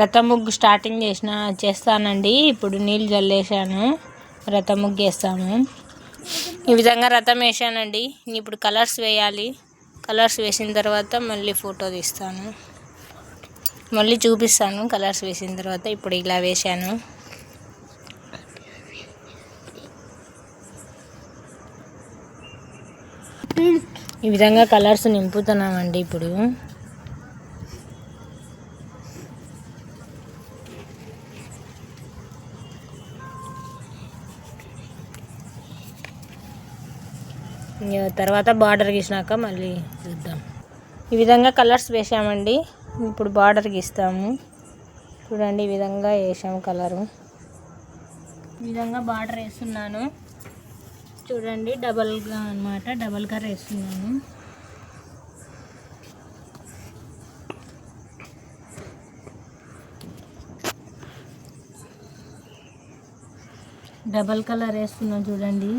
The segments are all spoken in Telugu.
రథం ముగ్గు స్టార్టింగ్ చేసిన చేస్తానండి. ఇప్పుడు నీళ్ళు జల్లేసాను రథం ముగ్గు వేస్తాను ఈ విధంగా రథం వేసానండి ఇప్పుడు కలర్స్ వేయాలి. కలర్స్ వేసిన తర్వాత మళ్ళీ ఫోటో తీస్తాను. మళ్ళీ చూపిస్తాను కలర్స్ వేసిన తర్వాత ఇప్పుడు ఇలా వేశాను. ఈ విధంగా కలర్స్ నింపుతున్నామండి ఇప్పుడు. తర్వాత బార్డర్ గీసినాక మళ్ళీ చూద్దాం. ఈ విధంగా కలర్స్ వేసామండి. ఇప్పుడు బార్డర్ గీస్తాము. చూడండి ఈ విధంగా వేసాము కలరు. ఈ విధంగా బార్డర్ వేస్తున్నాను. చూడండి డబల్గా అనమాట డబల్ కలర్ వేస్తున్నాను. డబల్ కలర్ వేస్తున్నాను చూడండి.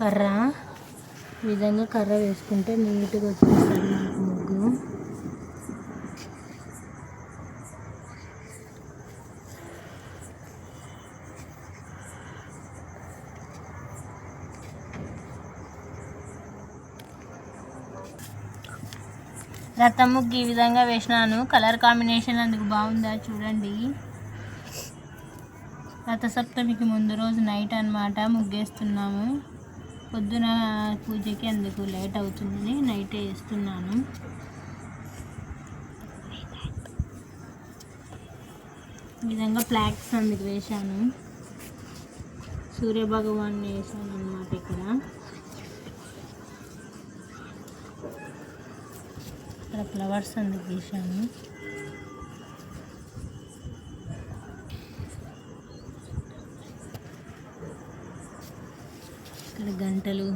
కర్ర. ఈ విధంగా కర్ర వేసుకుంటే నీట్గా వచ్చేస్తుంది మనకు ముగ్గు. రథం ముగ్గు ఈ విధంగా వేసినాను. కలర్ కాంబినేషన్ అందుకు బాగుందా చూడండి. రథసప్తమికి ముందు రోజు నైట్ అనమాట ముగ్గేస్తున్నాము. పొద్దున పూజకి అందుకు లేట్ అవుతుందని నైటే వేస్తున్నాను. ఈ విధంగా ఫ్లాగ్స్ అందుకు వేశాను. సూర్యభగవాన్ని వేశాను అనమాట ఇక్కడ. ఇక్కడ ఫ్లవర్స్ అందుకు వేశాను. ఇక్కడ గంటలు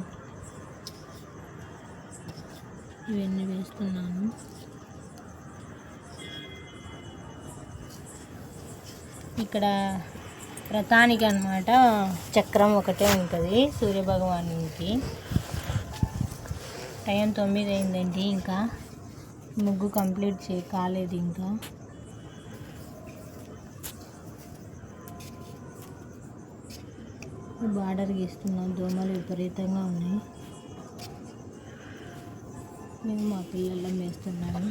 ఇవన్నీ వేస్తున్నాను. ఇక్కడ రథానికి అనమాట చక్రం ఒకటే ఉంటుంది సూర్యభగవానునికి టైం తొమ్మిది అయిందండి ఇంకా. ముగ్గు కంప్లీట్ చే కాలేదు ఇంకా. బార్డర్ గీస్తున్నాం దోమలు విపరీతంగా ఉన్నాయి. మేము మా పిల్లల్లో వేస్తున్నాము.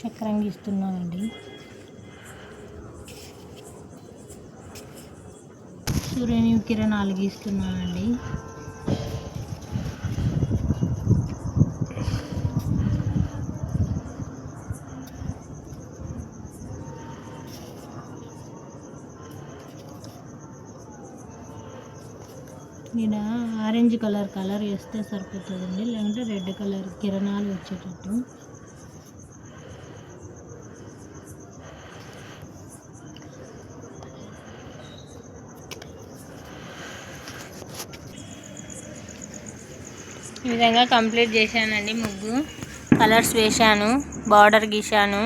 చక్రం గీస్తున్నానండి సూర్యుని కిరణాలు గీస్తున్నానండి. ఇక్కడ ఆరెంజ్ కలర్ కలర్ వేస్తే సరిపోతుందండి లేదంటే రెడ్ కలర్ కిరణాలు వచ్చేటట్టు. ఈ విధంగా కంప్లీట్ చేశానండి ముగ్గు. కలర్స్ వేశాను బార్డర్ గీశాను.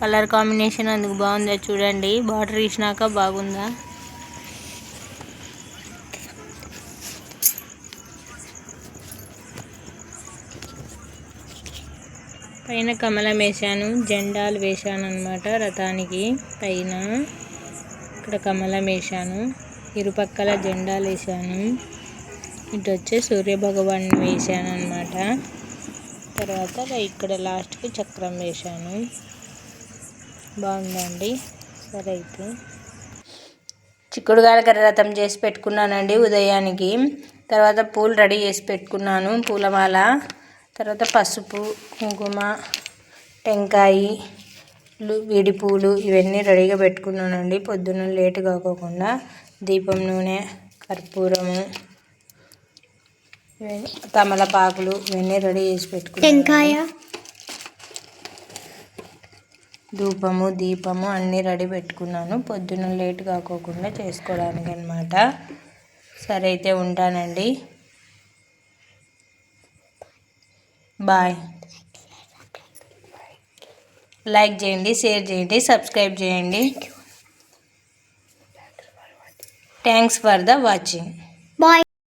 కలర్ కాంబినేషన్ అందుకు బాగుందా చూడండి. బార్డర్ గీసినాక బాగుందా? పైన కమలం వేశాను జెండాలు వేశాను అనమాట రథానికి పైన. ఇక్కడ కమలం వేశాను ఇరుపక్కల జెండాలు వేశాను. ఇటు వచ్చి సూర్యభగవాన్ వేసాను అనమాట తర్వాత ఇక్కడ లాస్ట్కి చక్రం వేసాను బాగుందండి. సరే అయితే. చిక్కుడుగాయల కర్ర రథం చేసి పెట్టుకున్నానండి ఉదయానికి. తర్వాత పూలు రెడీ చేసి పెట్టుకున్నాను. పూలమాల తర్వాత పసుపు కుంకుమ టెంకాయ విడి పూలు ఇవన్నీ రెడీగా పెట్టుకున్నానండి. పొద్దున్న లేటు కాకోకుండా దీపం నూనె కర్పూరము తమలపాకులు ఇవన్నీ రెడీ చేసి పెట్టుకున్నాను. టెంకాయ. ధూపము దీపము అన్నీ రెడీ పెట్టుకున్నాను. పొద్దున్న లేట్ కాకోకుండా చేసుకోవడానికి అనమాట సరే అయితే ఉంటానండి. బాయ్. లైక్ చేయండి షేర్ చేయండి సబ్స్క్రైబ్ చేయండి. Thanks for the watching